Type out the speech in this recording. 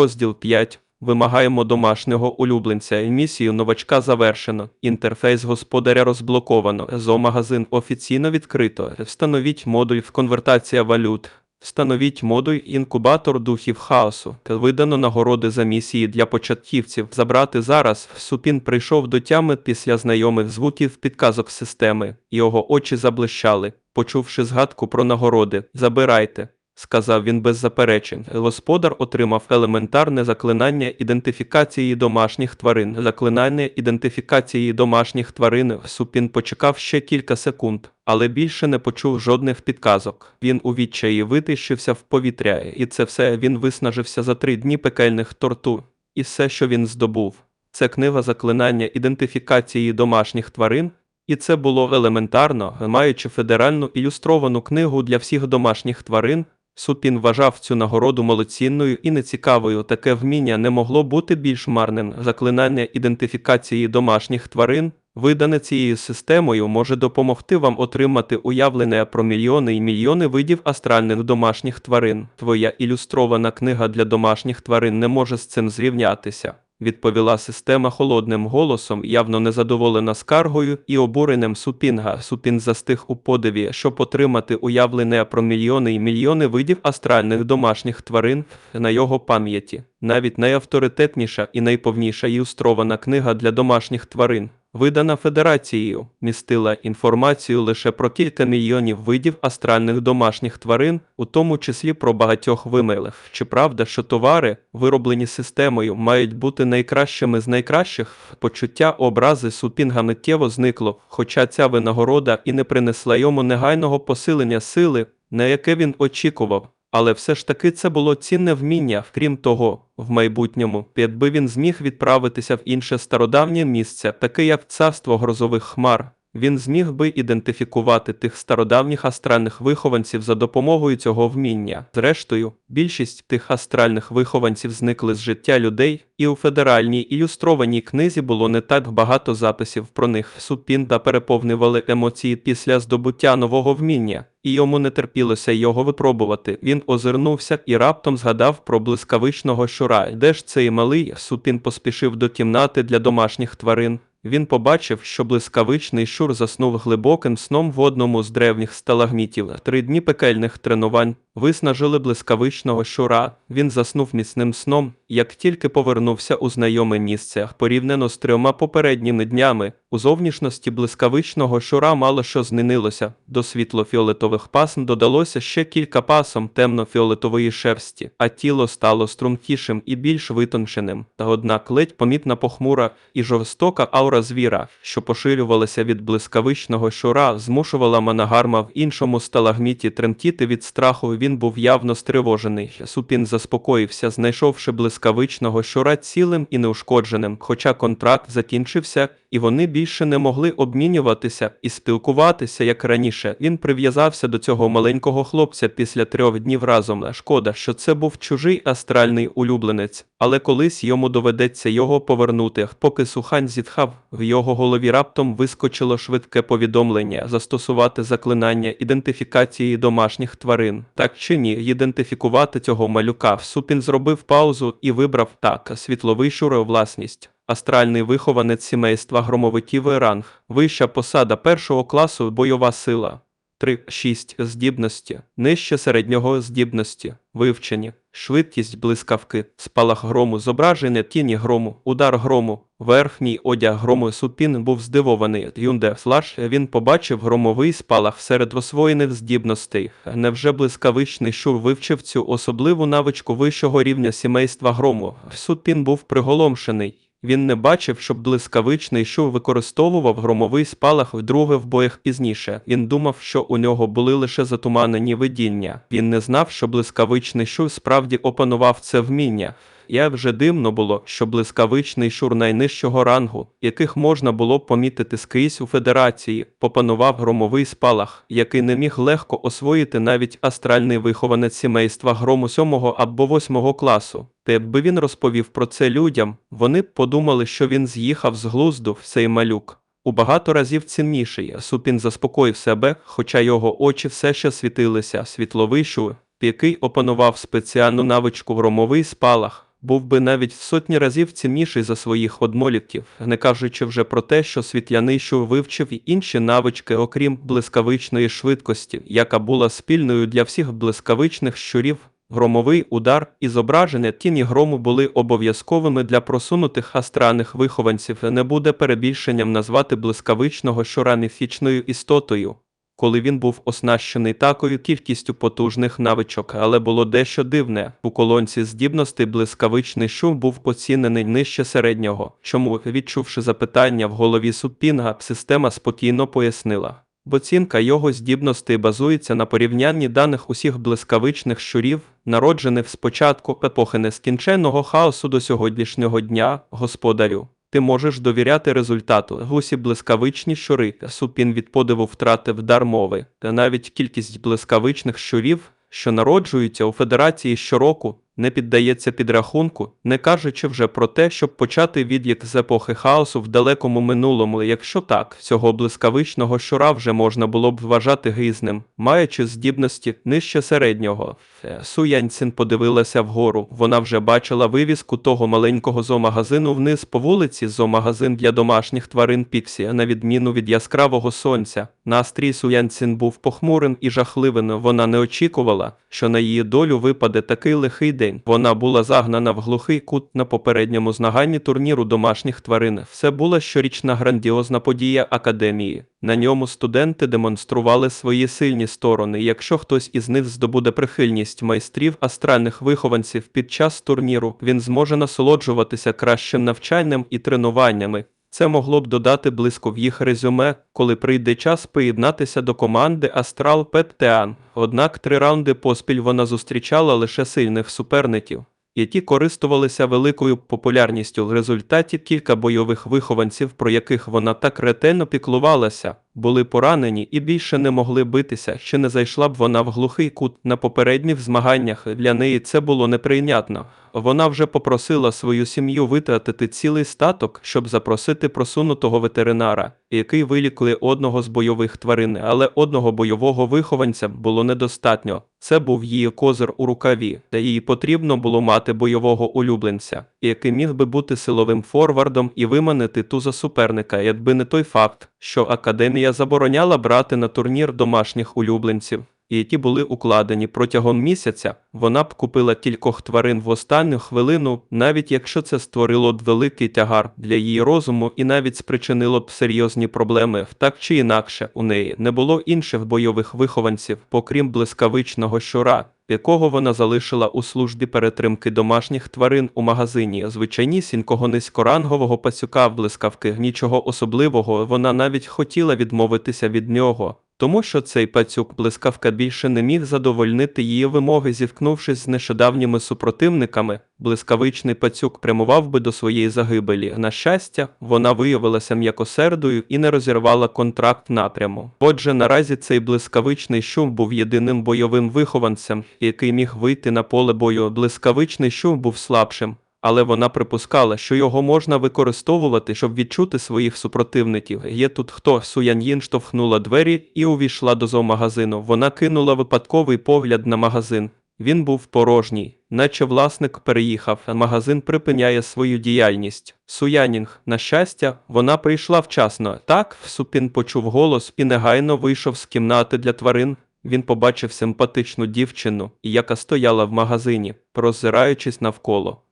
Розділ 5. Вимагаємо домашнього улюбленця. Місію новачка завершено. Інтерфейс господаря розблоковано. Зоомагазин офіційно відкрито. Встановіть модуль в конвертація валют. Встановіть модуль інкубатор духів хаосу. Видано нагороди за місії для початківців. Забрати зараз. Супін прийшов до тями після знайомих звуків підказок системи. Його очі заблищали, почувши згадку про нагороди. Забирайте. Сказав він без заперечень. Господар отримав елементарне заклинання ідентифікації домашніх тварин. Заклинання ідентифікації домашніх тварин. Супін почекав ще кілька секунд, але більше не почув жодних підказок. Він у відчаї витищився в повітря, і це все він виснажився за три дні пекельних тортур. І все, що він здобув, це книга заклинання ідентифікації домашніх тварин. І це було елементарно, маючи федеральну ілюстровану книгу для всіх домашніх тварин, Супін вважав цю нагороду малоцінною і нецікавою. Таке вміння не могло бути більш марним. Заклинання ідентифікації домашніх тварин, видане цією системою, може допомогти вам отримати уявлення про мільйони і мільйони видів астральних домашніх тварин. Твоя ілюстрована книга для домашніх тварин не може з цим зрівнятися. Відповіла система холодним голосом, явно незадоволена скаргою і обуреним Супінга. Супін застиг у подиві, щоб отримати уявлене про мільйони і мільйони видів астральних домашніх тварин на його пам'яті. Навіть найавторитетніша і найповніша ілюстрована книга для домашніх тварин, видана Федерацією, містила інформацію лише про кілька мільйонів видів астральних домашніх тварин, у тому числі про багатьох вимилих. Чи правда, що товари, вироблені системою, мають бути найкращими з найкращих? Почуття образи Супінга миттєво зникло, хоча ця винагорода і не принесла йому негайного посилення сили, на яке він очікував. Але все ж таки це було цінне вміння, крім того, в майбутньому, якби він зміг відправитися в інше стародавнє місце, таке як царство грозових хмар, він зміг би ідентифікувати тих стародавніх астральних вихованців за допомогою цього вміння. Зрештою, більшість тих астральних вихованців зникли з життя людей, і у федеральній ілюстрованій книзі було не так багато записів про них. Супінда переповнювали емоції після здобуття нового вміння. І йому не терпілося його випробувати. Він озирнувся і раптом згадав про блискавичного щура. Де ж цей малий? Супін поспішив до кімнати для домашніх тварин. Він побачив, що блискавичний шур заснув глибоким сном в одному з древніх сталагмітів. Три дні пекельних тренувань виснажили блискавичного щура. Він заснув міцним сном, як тільки повернувся у знайоме місце, порівняно з трьома попередніми днями. У зовнішності блискавичного щура мало що змінилося. До світло-фіолетових пасм додалося ще кілька пасом темно-фіолетової шерсті, а тіло стало стрункішим і більш витонченим. Та однак ледь помітна похмура і жорстока аура звіра, що поширювалася від блискавичного щура, змушувала Манагарма в іншому сталагміті тремтіти від страху. Він був явно стривожений. Супін заспокоївся, знайшовши блискавичного щура цілим і неушкодженим, хоча контракт закінчився, і вони більше не могли обмінюватися і спілкуватися як раніше. Він прив'язався до цього маленького хлопця після трьох днів разом. Шкода, що це був чужий астральний улюбленець, але колись йому доведеться його повернути. Поки сухань зітхав, в його голові раптом вискочило швидке повідомлення застосувати заклинання ідентифікації домашніх тварин. Так чи ні, ідентифікувати цього малюка. Супін зробив паузу і вибрав так світловий шуро власність. Астральний вихованець сімейства громовиків і ранг, вища посада першого класу бойова сила. 3-6 здібності, нижче середнього здібності, вивчені, швидкість блискавки, спалах грому, зображення тіні грому, удар грому, верхній одяг грому супін був здивований. Юнде флаш він побачив громовий спалах серед освоєних здібностей. Невже блискавичний шур вивчив цю особливу навичку вищого рівня сімейства грому? Супін був приголомшений. Він не бачив, щоб блискавичний шу використовував громовий спалах вдруге в боях пізніше. Він думав, що у нього були лише затуманені видіння. Він не знав, що блискавичний шу справді опанував це вміння. Я вже дивно було, що блискавичний шур найнижчого рангу, яких можна було помітити скрізь у федерації, попанував громовий спалах, який не міг легко освоїти навіть астральний вихованець сімейства грому сьомого або восьмого класу. Та якби він розповів про це людям, вони б подумали, що він з'їхав з глузду в цей малюк. У багато разів цінніший Супін заспокоїв себе, хоча його очі все ще світилися, світловий шур, який опанував спеціальну навичку громовий спалах був би навіть в сотні разів цінніший за своїх однолітків, не кажучи вже про те, що світляний що вивчив інші навички, окрім блискавичної швидкості, яка була спільною для всіх блискавичних щурів. Громовий удар і зображення тіні грому були обов'язковими для просунутих астральних вихованців. Не буде перебільшенням назвати блискавичного щура міфічною істотою коли він був оснащений такою кількістю потужних навичок, але було дещо дивне. У колонці здібностей блискавичний шум був поцінений нижче середнього. Чому, відчувши запитання в голові Супінга, система спокійно пояснила. Бо його здібностей базується на порівнянні даних усіх блискавичних щурів, народжених з початку епохи нескінченного хаосу до сьогоднішнього дня, господарю. Ти можеш довіряти результату. Гусі блискавичні щури. Супін від подиву втратив дар мови. Та навіть кількість блискавичних щурів, що народжуються у Федерації щороку, не піддається підрахунку, не кажучи вже про те, щоб почати відлік з епохи хаосу в далекому минулому. Якщо так, цього блискавичного щура вже можна було б вважати грізним, маючи здібності нижче середнього. Е, Су Яньцин подивилася вгору. Вона вже бачила вивіску того маленького зоомагазину вниз по вулиці. Зоомагазин для домашніх тварин Піксі, на відміну від яскравого сонця. Настрій Су Яньцин був похмурим і жахливим. Вона не очікувала, що на її долю випаде такий лихий день. Вона була загнана в глухий кут на попередньому змаганні турніру домашніх тварин. Все була щорічна грандіозна подія академії. На ньому студенти демонстрували свої сильні сторони. Якщо хтось із них здобуде прихильність майстрів астральних вихованців під час турніру, він зможе насолоджуватися кращим навчанням і тренуваннями. Це могло б додати близько в їх резюме, коли прийде час приєднатися до команди Астрал Петтеан. Однак три раунди поспіль вона зустрічала лише сильних суперників, які користувалися великою популярністю. В результаті кілька бойових вихованців, про яких вона так ретельно піклувалася, були поранені і більше не могли битися, чи не зайшла б вона в глухий кут на попередніх змаганнях. Для неї це було неприйнятно. Вона вже попросила свою сім'ю витратити цілий статок, щоб запросити просунутого ветеринара, який вилікує одного з бойових тварин, але одного бойового вихованця було недостатньо. Це був її козир у рукаві, та їй потрібно було мати бойового улюбленця, який міг би бути силовим форвардом і виманити туза суперника, якби не той факт, що академія забороняла брати на турнір домашніх улюбленців. Які були укладені протягом місяця, вона б купила кількох тварин в останню хвилину, навіть якщо це створило б великий тягар для її розуму і навіть спричинило б серйозні проблеми. Так чи інакше, у неї не було інших бойових вихованців, покрім блискавичного щура, якого вона залишила у службі перетримки домашніх тварин у магазині. Звичайнісінького низькорангового пасюка в блискавки нічого особливого, вона навіть хотіла відмовитися від нього. Тому що цей пацюк блискавка більше не міг задовольнити її вимоги, зіткнувшись з нещодавніми супротивниками, блискавичний пацюк прямував би до своєї загибелі. На щастя, вона виявилася м'якосердою і не розірвала контракт напряму. Отже, наразі цей блискавичний шум був єдиним бойовим вихованцем, який міг вийти на поле бою. Блискавичний шум був слабшим. Але вона припускала, що його можна використовувати, щоб відчути своїх супротивників. Є тут хто Суян'їн штовхнула двері і увійшла до зоомагазину. Вона кинула випадковий погляд на магазин. Він був порожній, наче власник переїхав, а магазин припиняє свою діяльність. Суянінг, на щастя, вона прийшла вчасно. Так, Супін почув голос і негайно вийшов з кімнати для тварин. Він побачив симпатичну дівчину, яка стояла в магазині, роззираючись навколо.